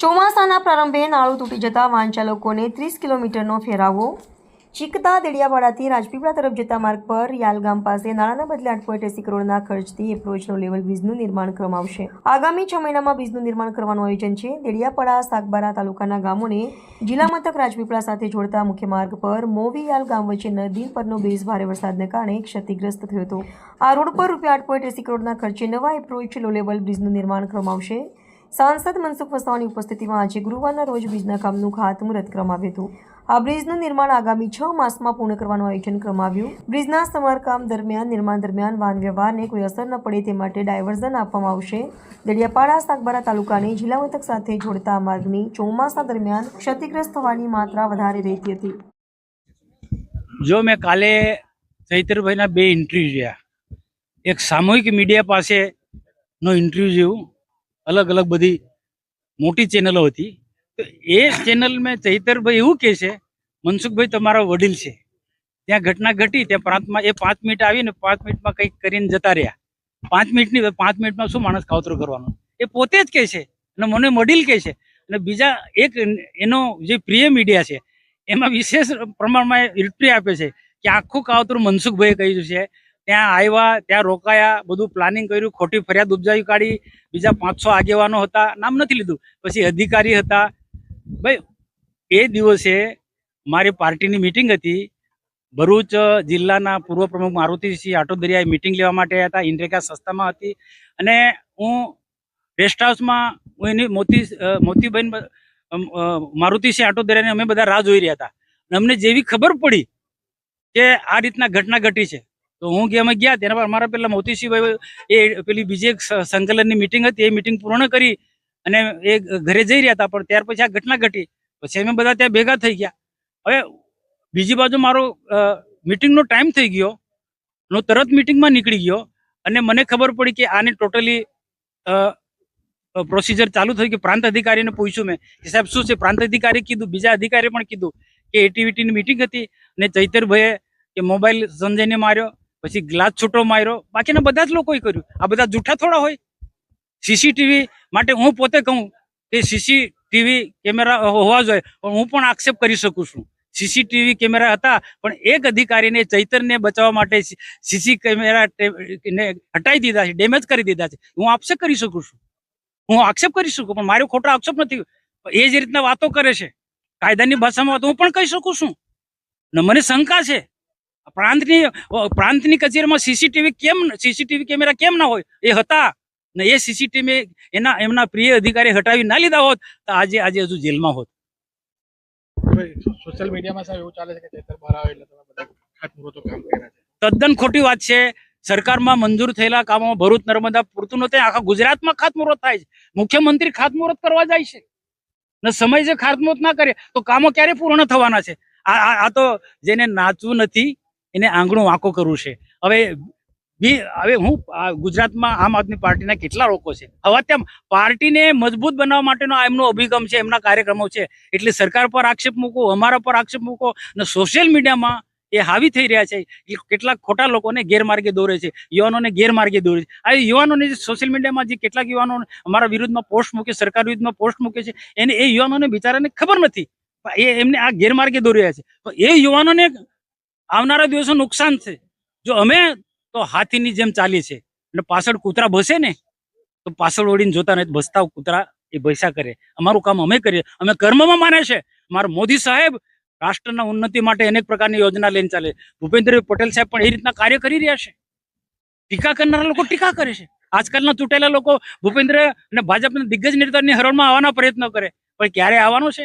ચોમાસાના પ્રારંભે નાળું તૂટી જતા વાહન ચાલકોને ત્રીસ કિલોમીટરનો ફેરાવો. ચીકતા દેડિયાવાડાથી રાજપીપળા તરફ જતા માર્ગ પર યાલગામ પાસે નાણાંના બદલે આઠ પોઈન્ટ એસી કરોડના ખર્ચથી એપ્રોચનો લેવલ બ્રિજનું નિર્માણ કરવામાં આવશે. આગામી છ મહિનામાં બ્રિજનું નિર્માણ કરવાનું આયોજન છે. દેડિયાપાડા, સાગબારા તાલુકાના ગામોને જિલ્લા મથક રાજપીપળા સાથે જોડતા મુખ્ય માર્ગ પર મોવી યાલ ગામ વચ્ચે નદી પરનો બ્રિજ ભારે વરસાદને કારણે ક્ષતિગ્રસ્ત થયો હતો. આ રોડ પર રૂપિયા આઠ પોઈન્ટ એસી કરોડના ખર્ચે નવા એપ્રોચ લો લેવલ બ્રિજનું નિર્માણ કરવામાં આવશે. સાંસદ મનસુખ વસાવાની ઉપસ્થિતિમાં આજે ગુરુવારના રોજ બ્રિજના કામનું ખાતમુહૂર્ત કરવામાં હતું. આ બ્રિજનું નિર્માણ આગામી છ માસમાં પૂર્ણ કરવાનું આયોજન કરવામાં આવ્યું બ્રિજના સમારકામ દરમિયાન, નિર્માણ દરમિયાન વાહન વ્યવહારને કોઈ અસર ન પડે તે માટે ડાયવર્ઝન આપવામાં આવશે. દરિયાપાડા, સાગબારા તાલુકાને જિલ્લા મથક સાથે જોડતા આ માર્ગની ચોમાસા દરમિયાન ક્ષતિગ્રસ્ત થવાની માત્રા વધારે રહેતી હતી. જો મેં કાલે ચૈતરભાઈના બે ઇન્ટરવ્યૂ જોયા. એક સામૂહિક મીડિયા પાસે નો ઇન્ટરવ્યૂ જેવું અલગ અલગ બધી મોટી ચેનલો હતી. તો એ ચેનલ મેં ચૈતરભાઈ એવું કહે છે, મનસુખભાઈ, તમારા વડીલ છે. ત્યાં ઘટના ઘટી, ત્યાં પ્રાંતમાં એ પાંચ મિનિટ આવીને પાંચ મિનિટમાં કંઈક કરીને જતા રહ્યા. પાંચ મિનિટની પાંચ મિનિટમાં શું માણસ કાવતરો કરવાનો? એ પોતે જ કહે છે અને મને વડીલ કહે છે. અને બીજા એક એનો જે પ્રિય મીડિયા છે, એમાં વિશેષ પ્રમાણમાં ઇન્ટરવ્યુ આપે છે કે આખું કાવતરું મનસુખભાઈએ કહ્યું છે. ત્યાં આવ્યા, ત્યાં રોકાયા, બધું પ્લાનિંગ કર્યું, ખોટી ફરિયાદ ઉપજાવી કાઢી, બીજા પાંચસો આગેવાનો હતા, નામ નથી લીધું, પછી અધિકારી હતા. ભાઈ, એ દિવસે મારી પાર્ટીની મિટિંગ હતી. ભરૂચ જિલ્લાના પૂર્વ પ્રમુખ મારુતિસિંહ આટોદરિયાએ મિટિંગ લેવા માટે હતા, ઇન્દ્રેકા સંસ્થામાં હતી. અને હું રેસ્ટ હાઉસમાં હું એની મોતી મોતીબેન મારુતિસિંહ આટોદરિયાને અમે બધા રાહ જોઈ રહ્યા હતા. અને અમને જેવી ખબર પડી કે આ રીતના ઘટના ઘટી છે. તો હું અમે ગયા તેના પર અમારા પેલા મોતીસિંહભાઈ એ પેલી બીજી એક સંકલનની મિટિંગ હતી, એ મિટિંગ પૂર્ણ કરી અને એ ઘરે જઈ રહ્યા હતા, પણ ત્યાર પછી આ ઘટના ઘટી. પછી અમે બધા ત્યાં ભેગા થઈ ગયા. હવે બીજી બાજુ મારો મિટિંગનો ટાઈમ થઈ ગયો. હું તરત મિટિંગમાં નીકળી ગયો અને મને ખબર પડી કે આની ટોટલી પ્રોસિજર ચાલુ થઈ કે પ્રાંત અધિકારીને પૂછ્યું મેં કે સાહેબ, શું છે? પ્રાંત અધિકારી કીધું, બીજા અધિકારી પણ કીધું કે એટીવીટીની મિટિંગ હતી અને ચૈતરભાઈએ કે મોબાઈલ સંજયને માર્યો. પછી ગ્લાસ છૂટો માર્યો. બાકીના બધા જ લોકોએ કર્યું. આ બધા જૂઠા થોડા હોય. સીસીટીવી માટે હું પોતે કહું કે સીસીટીવી કેમેરા હોવા જોઈએ. પણ હું પણ આક્ષેપ કરી શકું છું. સીસીટીવી કેમેરા હતા, પણ એક અધિકારીને ચૈતરને બચાવવા માટે સીસી કેમેરા ને હટાવી દીધા છે, ડેમેજ કરી દીધા છે. હું આક્ષેપ કરી શકું છું. હું આક્ષેપ કરી શકું, પણ મારો ખોટો આક્ષેપ નથી. એ જ રીતના વાતો કરે છે. કાયદાની ભાષામાં હું પણ કહી શકું છું. ને મને શંકા છે. પ્રાંતની પ્રાંતની કચેરીમાં સીસીટીવી કેમ સીસીટીવી કેમેરા કેમ ના હોય? એ હતા. ને એ સીસીટીવી એના એમના પ્રિય અધિકારી હટાવી ના લીધા હોત તો આજે આજે હજુ જેલમાં હોત. સોશિયલ મીડિયામાં સાહેબ એવું ચાલે છે કે ચેતર બહાર આવે એટલે તમે બધા ખાતમુહૂર્તો કામ કર્યા છે. તદ્દન ખોટી વાત છે. સરકારમાં મંજૂર થયેલા કામોમાં ભરૂચ નર્મદા પૂરતું નથી આખા ગુજરાતમાં ખાતમુહૂર્ત થાય છે. મુખ્યમંત્રી ખાતમુહૂર્ત કરવા જાય છે. ને સમય જે ખાતમુહૂર્ત ના કરે તો કામો ક્યારે પૂર્ણ થવાના છે? આ- આ તો જેને નાચવું નથી એને આંગણું વાંકો કરવું છે. હવે હવે હું ગુજરાતમાં આમ આદમી પાર્ટીના કેટલા લોકો છે? હવે તેમ પાર્ટીને મજબૂત બનાવવા માટેનો એમનો અભિગમ છે, એમના કાર્યક્રમો છે. એટલે સરકાર પર આક્ષેપ મૂકો, અમારા પર આક્ષેપ મૂકો અને સોશિયલ મીડિયામાં એ હાવી થઈ રહ્યા છે કેટલાક ખોટા લોકોને ગેરમાર્ગે દોરે છે, યુવાનોને ગેરમાર્ગે દોરે છે. આ યુવાનોને જે સોશિયલ મીડિયામાં જે કેટલાક યુવાનો અમારા વિરુદ્ધમાં પોસ્ટ મૂકે, સરકાર વિરુદ્ધમાં પોસ્ટ મૂકે છે, એને એ યુવાનોને બિચારાને ખબર નથી. એ એમને આ ગેરમાર્ગે દોરી રહ્યા છે. એ યુવાનોને આવનારા દિવસો નુકસાન છે. જો અમે તો હાથીની જેમ ચાલી છે અને પાછળ કૂતરા ભસે ને, તો પાછળ ઓળીને જોતા નથી ભસતા કૂતરા એ ભૈસા કરે. અમારું કામ અમે કરીએ. અમે કર્મમાં માને છે. મારા મોદી સાહેબ રાષ્ટ્રના ઉન્નતિ માટે અનેક પ્રકારની યોજના લઈને ચાલે. ભૂપેન્દ્ર પટેલ સાહેબ પણ એ રીતના કાર્ય કરી રહ્યા છે. ટીકા કરનારા લોકો ટીકા કરે છે. આજકાલના ચૂંટેલા લોકો ભૂપેન્દ્ર અને ભાજપના દિગ્ગજ નેતાની હરણમાં આવવાના પ્રયત્નો કરે. પણ ક્યારે આવવાનો છે?